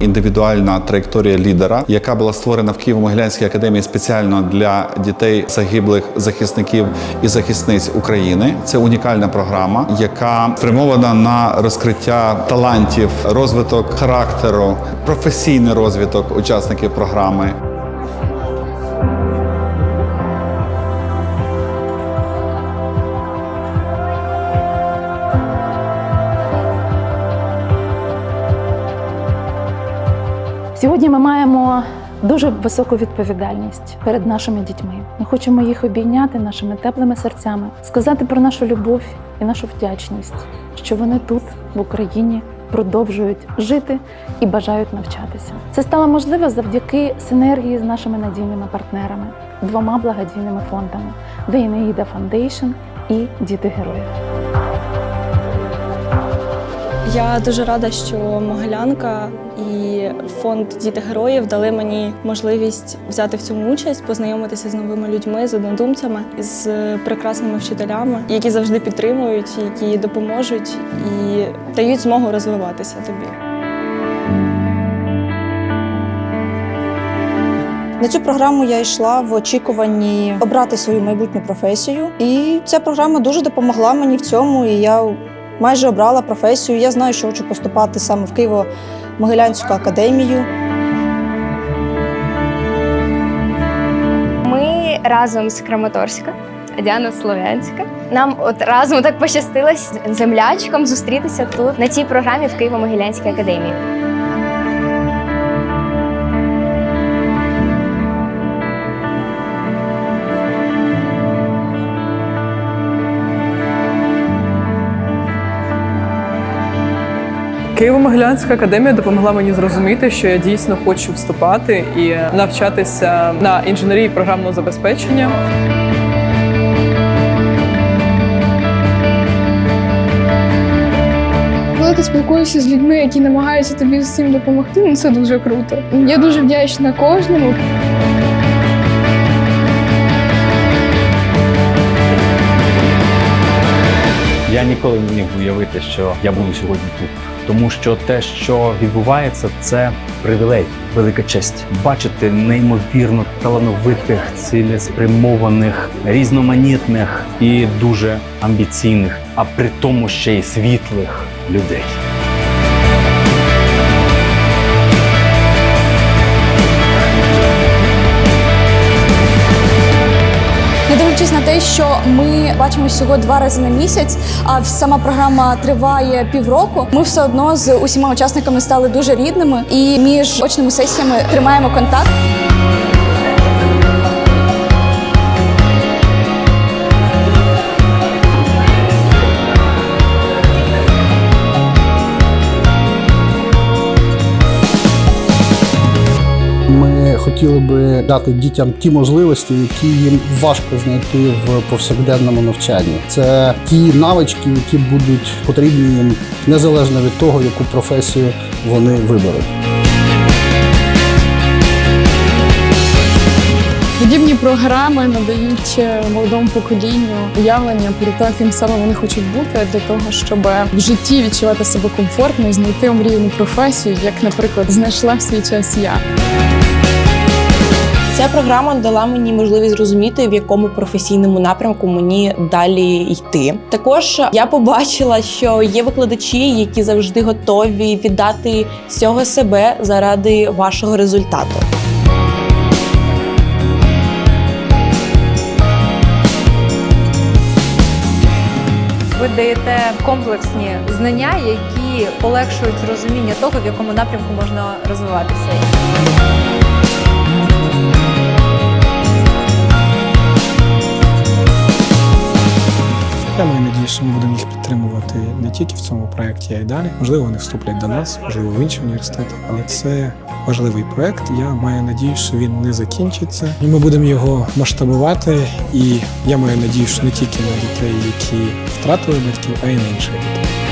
Індивідуальна траєкторія лідера, яка була створена в Києво-Могилянській академії спеціально для дітей загиблих захисників і захисниць України. Це унікальна програма, яка спрямована на розкриття талантів, розвиток характеру, професійний розвиток учасників програми. Сьогодні ми маємо дуже високу відповідальність перед нашими дітьми. Ми хочемо їх обійняти нашими теплими серцями, сказати про нашу любов і нашу вдячність, що вони тут, в Україні, продовжують жити і бажають навчатися. Це стало можливо завдяки синергії з нашими надійними партнерами, двома благодійними фондами Eneida Foundation і Діти Героїв. Я дуже рада, що Могилянка і фонд Діти героїв дали мені можливість взяти в цьому участь, познайомитися з новими людьми, з однодумцями, з прекрасними вчителями, які завжди підтримують, які допоможуть і дають змогу розвиватися тобі. На цю програму я йшла в очікуванні обрати свою майбутню професію, і ця програма дуже допомогла мені в цьому. І я майже обрала професію. Я знаю, що хочу поступати саме в Києво-Могилянську академію. Ми разом з Краматорська, Діана Слов'янська. Нам от разом так пощастилось землячком зустрітися тут на цій програмі в Києво-Могилянській академії. Києво-Могилянська академія допомогла мені зрозуміти, що я дійсно хочу вступати і навчатися на інженерії програмного забезпечення. Коли ти спілкуєшся з людьми, які намагаються тобі з цим допомогти, ну це дуже круто. Я дуже вдячна кожному. Я ніколи не міг уявити, що я буду сьогодні тут, тому що те, що відбувається, це привілей, велика честь бачити неймовірно талановитих, цілеспрямованих, різноманітних і дуже амбіційних, а при тому ще й світлих людей. Дивлячись на те, що ми бачимо всього два рази на місяць, а сама програма триває півроку. Ми все одно з усіма учасниками стали дуже рідними і між очними сесіями тримаємо контакт. Хотіли би дати дітям ті можливості, які їм важко знайти в повсякденному навчанні. Це ті навички, які будуть потрібні їм незалежно від того, яку професію вони виберуть. Подібні програми надають е, молодому поколінню уявлення про те, ким саме вони хочуть бути для того, щоб в житті відчувати себе комфортно і знайти омріяну професію, як, наприклад, знайшла в свій час я. Ця програма дала мені можливість зрозуміти, в якому професійному напрямку мені далі йти. Також я побачила, що є викладачі, які завжди готові віддати всього себе заради вашого результату. Ви даєте комплексні знання, які полегшують розуміння того, в якому напрямку можна розвиватися. Я маю надію, що ми будемо їх підтримувати не тільки в цьому проєкті, а й далі. Можливо, вони вступлять до нас, можливо, в інші університети. Але це важливий проєкт. Я маю надію, що він не закінчиться. І ми будемо його масштабувати. І я маю надію, що не тільки на дітей, які втратили батьків, а й на інших дітей.